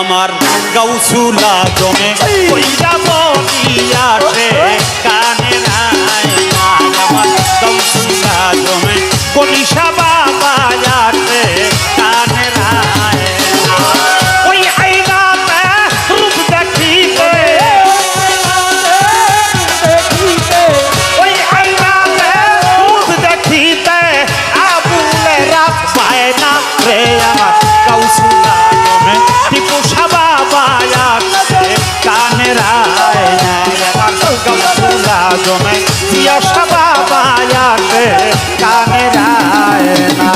আমার গাউসুল আজমে কইরা কানে যায় না।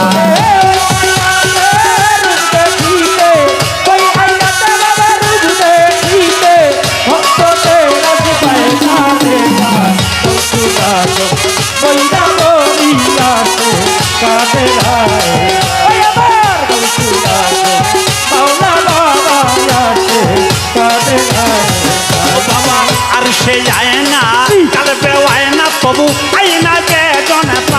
তবু আইনা বেদনা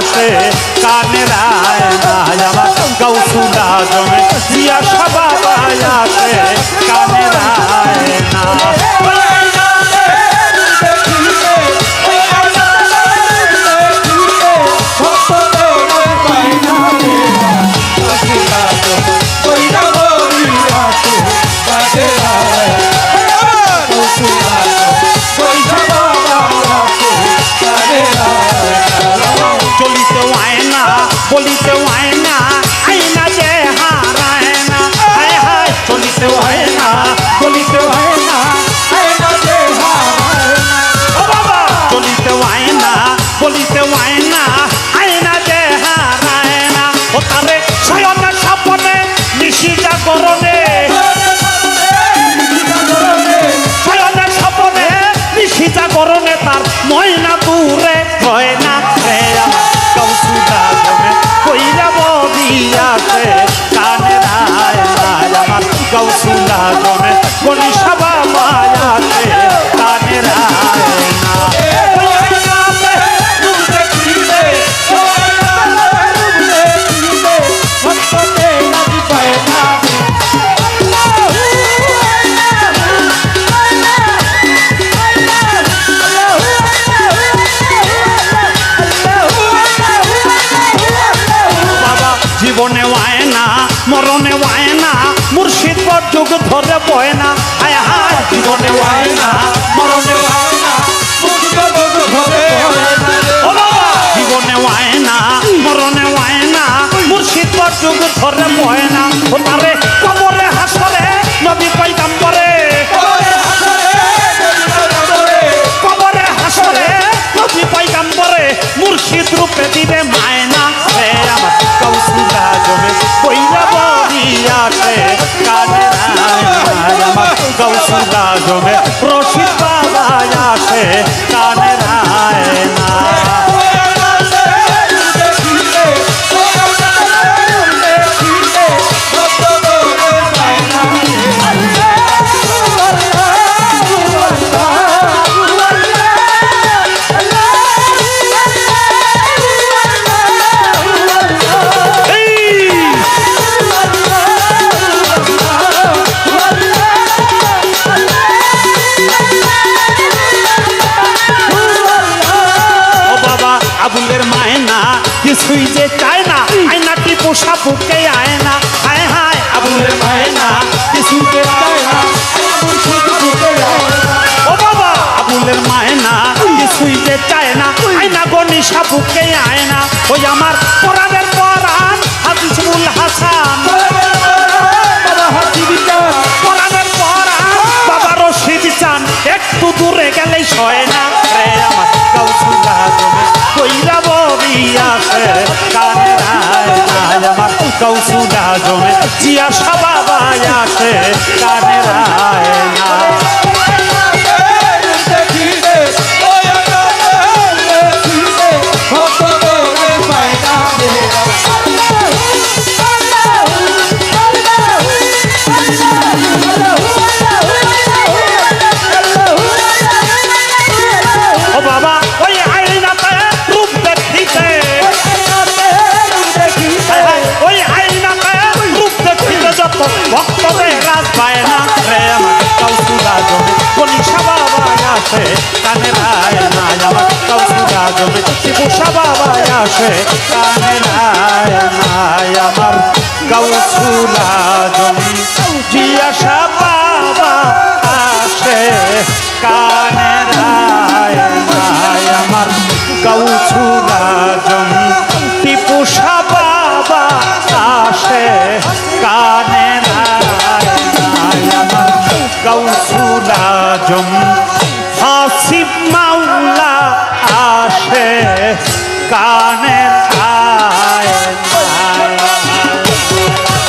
আসে কানে রায় নাই আমার গৌসুলা জমে জিয়া সবাই আসে কানে রায় আছে কাজে আমার গৌসুল কিছুই যে চায় না আয়নাটি পোষা বুকে আয় না হায় হায় আবুলের মায়না কিছুই যে চায় না ও বাবা আবুলের মায়না কিছুই যে চায় না আয়না গনিশা বুকে আয় না ওই আমার কোরআনের পরাণ হাদিসুল হাসান কোরআনের পরাণ বাবা রশিদ চান একটু দূরে গেলেই সয় না জমে জিয়া বাবা আসে আসে, কানে রায় নাই আমার কাউসুলা জমে। শিবুষা বাবা আসে, কানে রায় নাই আমার কাউসুলা জমে। জিয়াসা বাবা আসে, কানে রায় নাই আমার কাউসুলা জমে। টিপুষা বাবা আসে, কানে রায় আমার কাউসুলা জমে।